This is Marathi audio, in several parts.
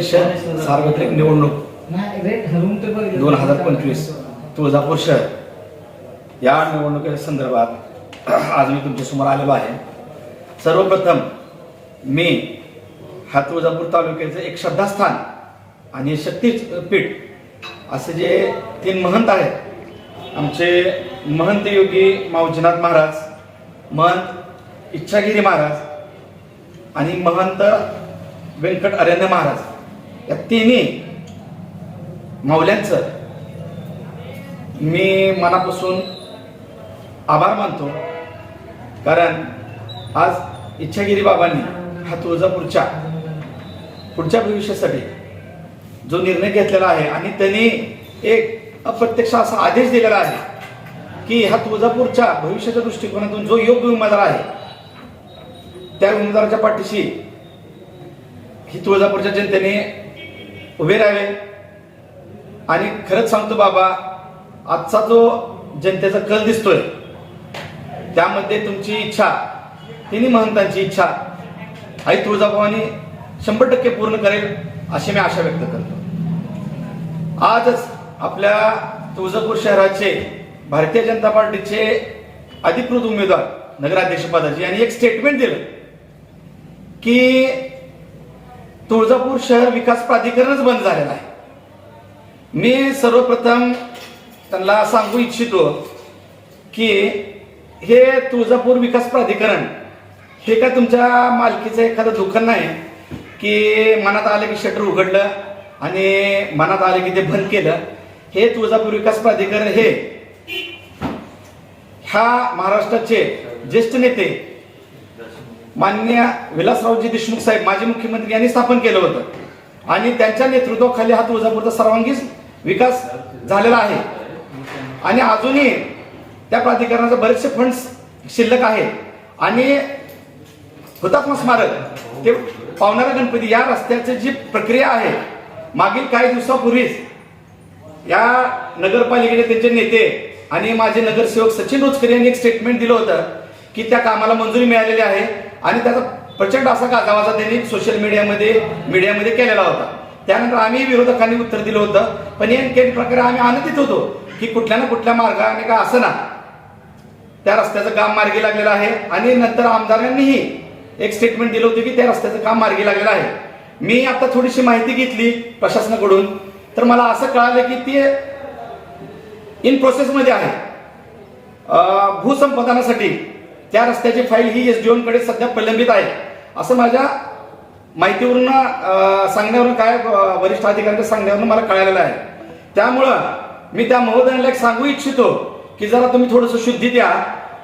परिषद सार्वत्रिक निवडणूक दोन हजार पंचवीस तुळजापूर शहर. या निवडणुकीच्या संदर्भात आज मी तुमच्यासमोर आलेलो आहे. सर्वप्रथम मी हा तुळजापूर तालुक्याचं एक श्रद्धास्थान आणि शक्तीपीठ असे जे तीन महंत आहेत आमचे महंत योगी माऊजीनाथ महाराज महंत इच्छागिरी महाराज आणि महंत व्यंकट अरण्य महाराज. या तिन्ही माऊल्यांचं मी मनापासून आभार मानतो. कारण आज इच्छागिरी बाबांनी हा तुळजापूरच्या पुढच्या भविष्यासाठी जो निर्णय घेतलेला आहे आणि त्यांनी एक अप्रत्यक्ष असा आदेश दिलेला आहे की ह्या तुळजापूरच्या भविष्याच्या दृष्टिकोनातून जो योग्य उमेदवार आहे त्या उमेदवाराच्या पाठीशी ही तुळजापूरच्या जनतेने उभे राहावे आणि खरंच सांगतो बाबा आजचा जो जनतेचा कल दिसतोय त्यामध्ये तुमची इच्छा तिन्ही महंतांची इच्छा आई तुळजाभवानी शंभर टक्के पूर्ण करेल अशी मी आशा व्यक्त करतो. आजच आपल्या तुळजापूर शहराचे भारतीय जनता पार्टीचे अधिकृत उमेदवार नगराध्यक्षपदाची यांनी एक स्टेटमेंट दिलं की तुळजापूर शहर विकास प्राधिकरणच बंद झालेलं आहे. मी सर्वप्रथम त्यांना सांगू इच्छितो की हे तुळजापूर विकास प्राधिकरण हे काय तुमच्या मालकीचं एखादं दुकान नाही की मनात आलं की शटर उघडलं आणि मनात आलं की ते बंद केलं? हे तुळजापूर विकास प्राधिकरण हे ह्या महाराष्ट्राचे ज्येष्ठ नेते माननीय विलासरावजी देशमुख साहेब माजी मुख्यमंत्री यांनी स्थापन केलं होतं. आणि त्यांच्या नेतृत्वाखाली हा तुळजापूरचा सर्वांगीण विकास झालेला आहे. आणि अजूनही त्या प्राधिकरणाचे बरेचसे फंड्स शिल्लक आहेत. आणि हुतात्मा स्मारक ते पावणारा गणपती या रस्त्याची जी प्रक्रिया आहे मागील काही दिवसापूर्वीच या नगरपालिकेचे त्यांचे नेते आणि माझे नगरसेवक सचिन रोचकर यांनी एक स्टेटमेंट दिलं होतं की त्या कामाला मंजुरी मिळालेली आहे. आणि त्याचा प्रचंड असा गाजावाजा त्यांनी सोशल मीडियामध्ये मीडियामध्ये केलेला होता. त्यानंतर आम्ही विरोधकांनी उत्तर दिलं होतं. पण या प्रकारे आम्ही आनंदित होतो की कुठल्या ना कुठल्या मार्गाने का असं ना त्या रस्त्याचं काम मार्गी लागलेलं आहे. आणि नंतर आमदारांनीही एक स्टेटमेंट दिलं होतं की त्या रस्त्याचं काम मार्गी लागलेलं आहे. मी आता थोडीशी माहिती घेतली प्रशासनाकडून. तर मला असं कळालं की ते इन प्रोसेसमध्ये आहे. भूसंपादनासाठी त्या रस्त्याची फाईल ही एसकडे सध्या प्रलंबित आहे. असं माझ्या माहितीवरून सांगण्यावरून काय वरिष्ठ अधिकाऱ्यांच्या सांगण्यावरून मला कळालेलं आहे. त्यामुळं मी त्या महोदयांना एक सांगू इच्छितो की जरा तुम्ही थोडंसं शुद्धी द्या.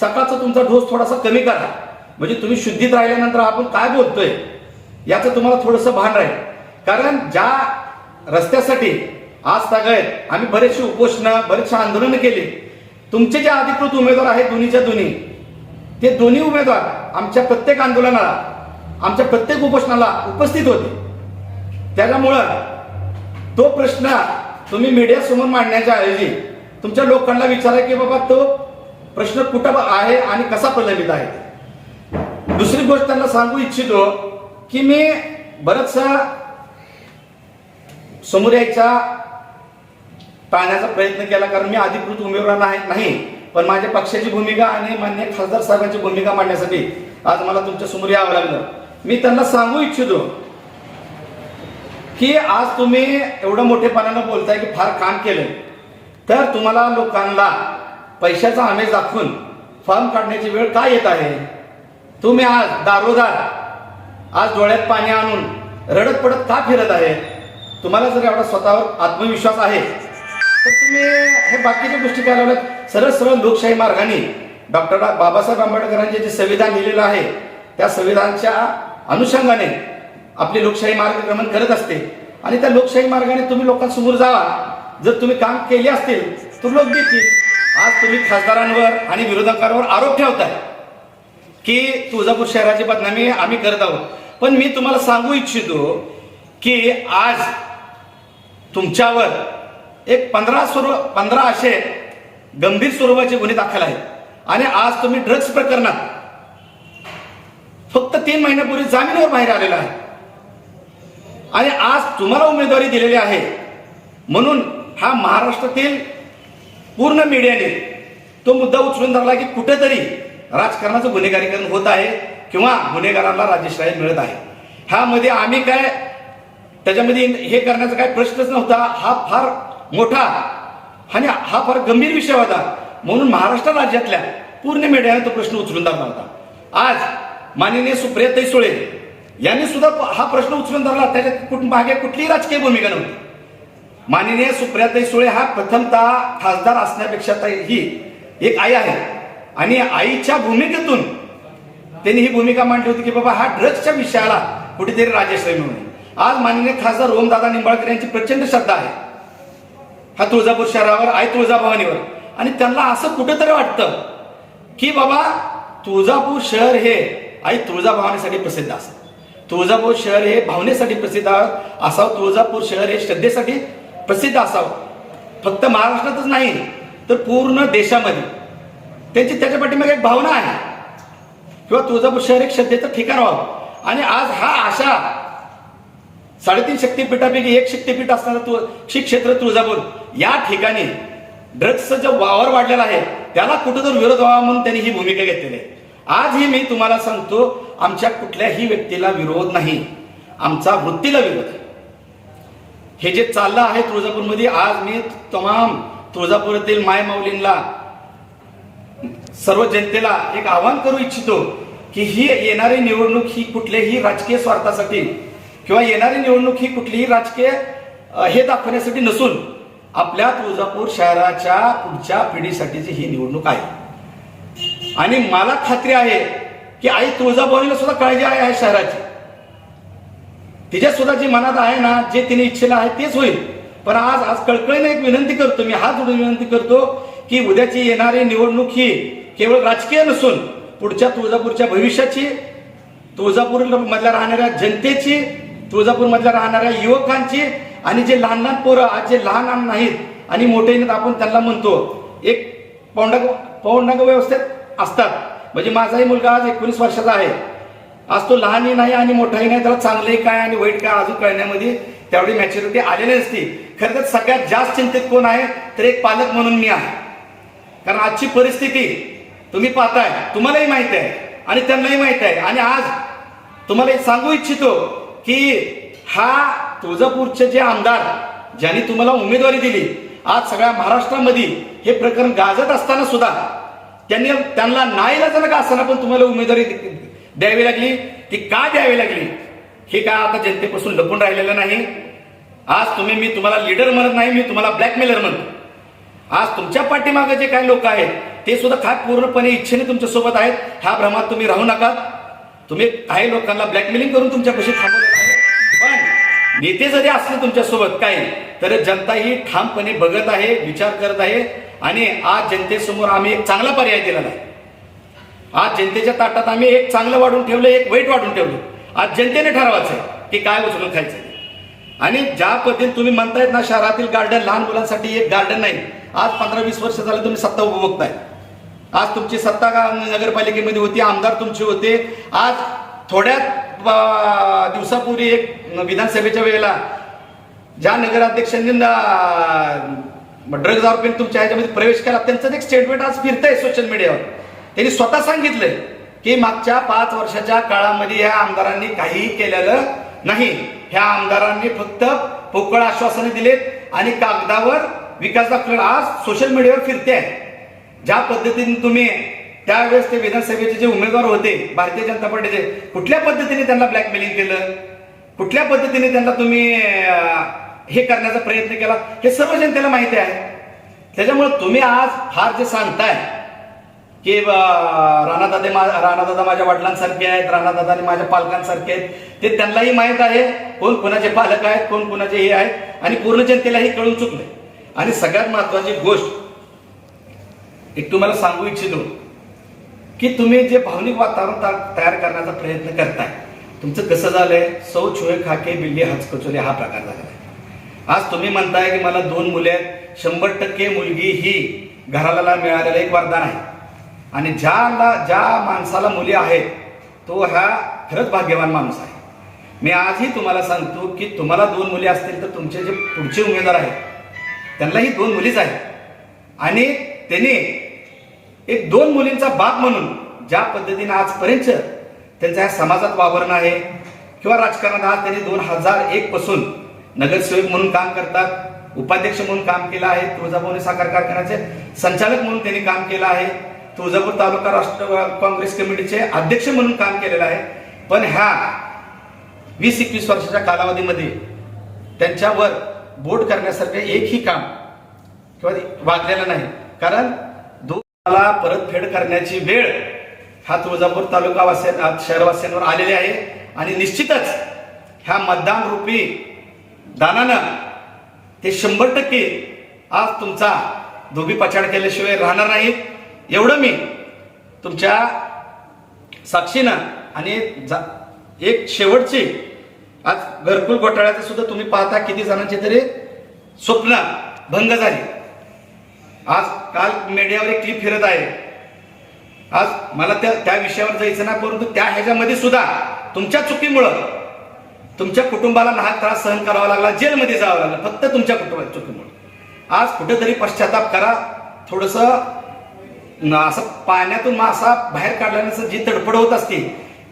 सकाळचा तुमचा डोस थोडासा कमी करा. म्हणजे तुम्ही शुद्धीत राहिल्यानंतर आपण काय बोलतोय? याचं तुम्हाला थोडंसं भान राहील. कारण ज्या रस्त्यासाठी आज सगळ्यात आम्ही बरेचशी उपोषणं बरेचशी आंदोलनं केली. तुमचे जे अधिकृत उमेदवार आहेत दोन्हीच्या दोन्ही ते दोन्ही उमेदवार आमच्या प्रत्येक आंदोलनाला आमच्या प्रत्येक उपोषणाला उपस्थित होते. त्याच्यामुळं तो प्रश्न तुम्ही मीडियासमोर मांडण्याच्या ऐवजी तुमच्या लोकांना विचारा की बाबा तो प्रश्न कुठं आहे आणि कसा प्रलंबित आहे? दुसरी गोष्ट त्यांना सांगू इच्छितो की मी बरचसा समोर यायचा टाळण्याचा प्रयत्न केला कारण मी अधिकृत उमेदवार नाही नाही. पण माझ्या पक्षाची भूमिका आणि मान्य खासदार साहेबांची भूमिका मांडण्यासाठी आज मला तुमच्यासमोर यावं लागलं. मी त्यांना सांगू इच्छितो की आज तुम्ही एवढं मोठेपणानं बोलताय की फार काम केलं तर तुम्हाला लोकांना पैशाचा आमेज दाखवून फॉर्म काढण्याची वेळ का येत आहे? तुम्ही आज दारोदार आज डोळ्यात पाणी आणून रडत पडत का फिरत आहे? तुम्हाला जर एवढा स्वतःवर आत्मविश्वास आहे तर तुम्ही हे बाकीच्या गोष्टी काय लावल्यात सरळ सरळ लोकशाही मार्गाने डॉक्टर बाबासाहेब आंबेडकरांचे जे संविधान लिहिलेलं आहे त्या संविधानच्या अनुषंगाने आपली लोकशाही मार्गक्रमण करत असते. आणि त्या लोकशाही मार्गाने तुम्ही लोकांसमोर जावा. जर तुम्ही काम केले असतील तर लोक देतील. आज तुम्ही खासदारांवर आणि विरोधकांवर आरोप ठेवताय की तुळजापूर शहराची बदनामी आम्ही करत आहोत. पण मी तुम्हाला सांगू इच्छितो की आज तुमच्यावर एक पंधरा स्वरूप पंधरा असे गंभीर स्वरूपाचे गुन्हे दाखल आहेत. आणि आज तुम्ही ड्रग्ज प्रकरणात फक्त तीन महिन्यापूर्वी जामीनवर बाहेर आलेला आहे. आणि आज तुम्हाला उमेदवारी दिलेली आहे. म्हणून हा महाराष्ट्रातील पूर्ण मीडियाने तो मुद्दा उचलून धरला की कुठेतरी राजकारणाचं गुन्हेगारीकरण होत आहे किंवा गुन्हेगारांना राज्यश्राही मिळत आहे. ह्यामध्ये आम्ही काय त्याच्यामध्ये हे करण्याचा काय प्रश्नच नव्हता. हा फार मोठा. आणि हा फार गंभीर विषय होता. म्हणून महाराष्ट्र राज्यातल्या पूर्ण मीडियाने तो प्रश्न उचलून धरला होता. आज माननीय सुप्रियाताई सुळे यांनी सुद्धा हा प्रश्न उचलून धरला. त्याच्यात मागे कुठलीही राजकीय भूमिका नव्हती. माननीय सुप्रियाताई सुळे हा प्रथमतः खासदार असण्यापेक्षा ही एक आई आहे. आणि आईच्या भूमिकेतून त्यांनी ही भूमिका मांडली होती की बाबा हा ड्रग्सच्या विषयाला कुठेतरी राजेश्री मिळून आज माननीय खासदार ओमदादा निंबाळकर यांची प्रचंड श्रद्धा आहे. हा तुळजापूर शहरावर आई तुळजाभवानीवर. आणि त्यांना असं कुठेतरी वाटतं की बाबा तुळजापूर शहर हे आई तुळजाभवानीसाठी प्रसिद्ध असं तुळजापूर शहर हे भावनेसाठी प्रसिद्ध असावं तुळजापूर शहर हे श्रद्धेसाठी प्रसिद्ध असावं. फक्त महाराष्ट्रातच नाही तर पूर्ण देशामध्ये. त्यांची त्याच्या पाठीमागे एक भावना आहे. किंवा तुळजापूर शहर एक श्रद्धेचं ठिकाण व्हावं. आणि आज हा आशा साडेतीन शक्तीपीठापैकी एक शक्तीपीठ असणारं तु श्री क्षेत्र तुळजापूर. या ठिकाणी ड्रग्सचा जो वावर वाढलेला आहे त्याला कुठेतरी विरोध व्हावा म्हणून त्यांनी ही भूमिका घेतलेली आहे. आजही मी तुम्हाला सांगतो आमच्या कुठल्याही व्यक्तीला विरोध नाही. आमचा वृत्तीला विरोध आहे. हे जे चाललं आहे तुळजापूरमध्ये आज मी तमाम तुळजापुरातील माय माऊलींना सर्व जनतेला एक आवाहन करू इच्छितो की ही येणारी निवडणूक ही कुठल्याही राजकीय स्वार्थासाठी किंवा येणारी निवडणूक ही कुठलीही राजकीय हे दाखवण्यासाठी नसून आपल्या तुळजापूर शहराच्या पुढच्या पिढीसाठीची ही निवडणूक आहे. आणि मला खात्री आहे की आई तुळजाभवानीला सुद्धा काळजी आहे या शहराची. तिच्या सुद्धा जी मनात आहे ना जे तिने इच्छेला आहे तेच होईल. पण आज आज कळकळीने एक विनंती करतो मी हात जोडून विनंती करतो की उद्याची येणारी निवडणूक ही केवळ राजकीय नसून पुढच्या तुळजापूरच्या भविष्याची तुळजापूर मधल्या राहणाऱ्या जनतेची तुळजापूरमधल्या राहणाऱ्या युवकांची आणि जे लहान लहान पोरं आज जे लहान नाहीत आणि मोठे नाहीत आपण त्यांना म्हणतो एक पौंडक पौंडक व्यवस्थेत असतात. म्हणजे माझाही मुलगा आज एकोणीस वर्षाचा आहे. आज तो लहानही नाही आणि मोठाही नाही त्याला चांगलंही काय आणि वाईट काय अजून कळण्यामध्ये तेवढी मॅच्युरिटी आलेली नसती. खरं तर सगळ्यात जास्त चिंतित कोण आहे तर एक पालक म्हणून मी आहे. कारण आजची परिस्थिती तुम्ही पाहताय तुम्हालाही माहीत आहे आणि त्यांनाही माहीत आहे. आणि आज तुम्हाला सांगू इच्छितो की हा तुळजापूरचे जे आमदार ज्यांनी तुम्हाला उमेदवारी दिली आज सगळ्या महाराष्ट्रामध्ये हे प्रकरण गाजत असताना सुद्धा त्यांनी त्यांना नाईलाजानं का असताना पण तुम्हाला उमेदवारी द्यावी लागली ती का द्यावी लागली? हे काय आता जनतेपासून लपून राहिलेलं नाही. आज तुम्ही मी तुम्हाला लीडर म्हणत नाही मी तुम्हाला ब्लॅकमेलर म्हणतो. आज तुमच्या पाठीमागे जे काही लोक आहेत ते सुद्धा काय पूर्णपणे इच्छेने तुमच्यासोबत आहेत. ह्या भ्रमात तुम्ही राहू नका. तुम्ही काही लोकांना ब्लॅकमेलिंग करून तुमच्यापाशी थांबवलेलं नेते जरी असले तुमच्यासोबत काही तर जनता ही ठामपणे बघत आहे विचार करत आहे आणि आज जनतेसमोर आम्ही एक चांगला पर्याय दिलेला आहे आज जनतेच्या ताटात आम्ही एक चांगलं वाढून ठेवलं एक वाईट वाढून ठेवलं. आज जनतेने ठरवायचं आहे की काय उचलून खायचं आहे. आणि ज्या पद्धतीने तुम्ही म्हणतायत ना शहरातील गार्डन लहान मुलांसाठी एक गार्डन नाही. आज पंधरा वीस वर्ष झालं तुम्ही सत्ता उपभोगताय आज तुमची सत्ता नगरपालिकेमध्ये होती आमदार तुमचे होते. आज थोड्यात दिवसापूर्वी एक विधानसभेच्या वेळेला ज्या नगराध्यक्षांनी ड्रग्ज आरोपीने तुमच्या ह्याच्यामध्ये प्रवेश केला त्यांचं एक स्टेटमेंट आज फिरतंय सोशल मीडियावर त्यांनी स्वतः सांगितलंय की मागच्या पाच वर्षाच्या काळामध्ये या आमदारांनी काहीही केलेलं नाही. ह्या आमदारांनी फक्त पोकळ आश्वासने दिलेत आणि कागदावर विकास दाखवला आज सोशल मीडियावर फिरते आहे ज्या पद्धतीने तुम्ही त्यावेळेस ते विधानसभेचे जे उमेदवार होते भारतीय जनता पार्टीचे कुठल्या पद्धतीने त्यांना ब्लॅकमेलिंग केलं? कुठल्या पद्धतीने त्यांना तुम्ही हे करण्याचा प्रयत्न केला? हे सर्व जनतेला माहिती आहे. त्याच्यामुळे तुम्ही आज फार जे सांगताय की राणादादा राणादादे मा राणादादा माझ्या वडिलांसारखे आहेत राणादादा माझ्या पालकांसारखे आहेत ते त्यांनाही माहीत आहे कोण कोणाचे पालक आहेत कोण कोणाचे हे आहेत आणि पूर्ण जनतेलाही कळून चुकले आणि सगळ्यात महत्वाची गोष्ट एक तुम्हाला सांगू इच्छितो की तुम्ही जे भावनिक वातावरण तयार करण्याचा प्रयत्न करताय तुमचं कसं झालंय? सौ छुए खाके बिल्ली हचकचोले हा प्रकार झाला आहे. आज तुम्ही म्हणताय की मला दोन मुले आहेत. शंभर टक्के मुलगी ही घराला मिळालेलं एक वरदान आहे. आणि ज्याला ज्या माणसाला मुली आहेत तो हा खरंच भाग्यवान माणूस आहे. मी आजही तुम्हाला सांगतो की तुम्हाला दोन मुली असतील तर तुमचे जे पुढचे उमेदवार आहेत त्यांनाही दोन मुलीच आहेत. आणि त्यांनी एक दोन मुलींचा बाप म्हणून ज्या पद्धतीने आजपर्यंत त्यांच्या ह्या समाजात वावरणं आहे किंवा राजकारणात आज त्यांनी दोन हजार एक पासून नगरसेवक म्हणून काम करतात उपाध्यक्ष म्हणून काम केलं आहे तुळजाभवानी साखर कारखान्याचे संचालक म्हणून त्यांनी काम केलं आहे तुळजापूर तालुका राष्ट्र काँग्रेस कमिटीचे अध्यक्ष म्हणून काम केलेलं आहे. पण ह्या वीस एकवीस वर्षाच्या कालावधीमध्ये त्यांच्यावर बोट करण्यासारखं एकही काम किंवा वागलेलं नाही. कारण मला परतफेड करण्याची वेळ हा तुळजापूर तालुका वासिया शहरवासियांवर आलेली आहे. आणि निश्चितच ह्या मतदान रूपी दानानं ते शंभर टक्के आज तुमचा धोबी पछाड केल्याशिवाय राहणार नाही. एवढं मी तुमच्या साक्षीनं आणि जा- एक शेवटची आज घरकुल घोटाळ्याचं सुद्धा तुम्ही पाहता किती जणांची तरी स्वप्न भंग झाली. आज काल मीडियावर एक क्लिप फिरत आहे. आज मला त्या त्या विषयावर जायचं ना परंतु त्या ह्याच्यामध्ये सुद्धा तुमच्या चुकीमुळं तुमच्या कुटुंबाला नाहक त्रास सहन करावा लागला जेलमध्ये जावं लागलं फक्त तुमच्या कुटुंबाच्या चुकीमुळे. आज कुठेतरी पश्चाताप करा थोडस असं पाण्यातून मासा बाहेर काढल्यानंतर जी तडफड होत असते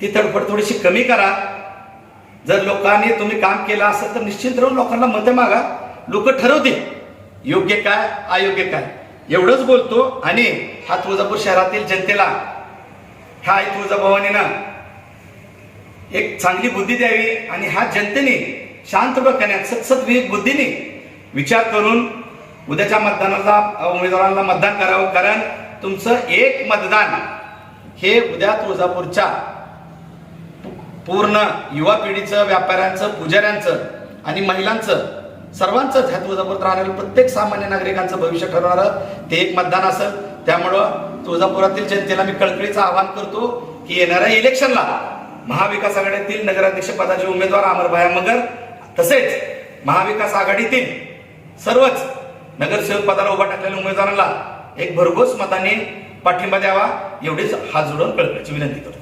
ती तडफड थोडीशी कमी करा. जर लोकांनी तुम्ही काम केलं असेल तर निश्चित राहून लोकांना मतं मागा. लोक ठरवतील योग्य काय अयोग्य काय. एवढंच बोलतो आणि हा तुळजापूर शहरातील जनतेला ह्या आई तुळजाभवानीनं एक चांगली बुद्धी द्यावी आणि ह्या जनतेने शांत डोक्याने सतसत बुद्धीने विचार करून उद्याच्या मतदानाला उमेदवारांना मतदान करावं. कारण तुमचं एक मतदान हे उद्या तुळजापूरच्या पूर्ण युवा पिढीचं व्यापाऱ्यांचं पुजाऱ्यांचं आणि महिलांचं सर्वांचंच ह्या तुळजापूरात राहणाऱ्या प्रत्येक सामान्य नागरिकांचं भविष्य ठरवणारं ते एक मतदान असेल. त्यामुळं तुळजापुरातील जनतेला मी कळकळीचं आवाहन करतो की येणाऱ्या इलेक्शनला महाविकास आघाडीतील नगराध्यक्ष पदाचे उमेदवार अमरभाया मगर तसेच महाविकास आघाडीतील सर्वच नगरसेवक पदाला उभा टाकलेल्या उमेदवारांना एक भरघोस मताने पाठिंबा द्यावा एवढीच हात जोडून कळकळीची विनंती करतो.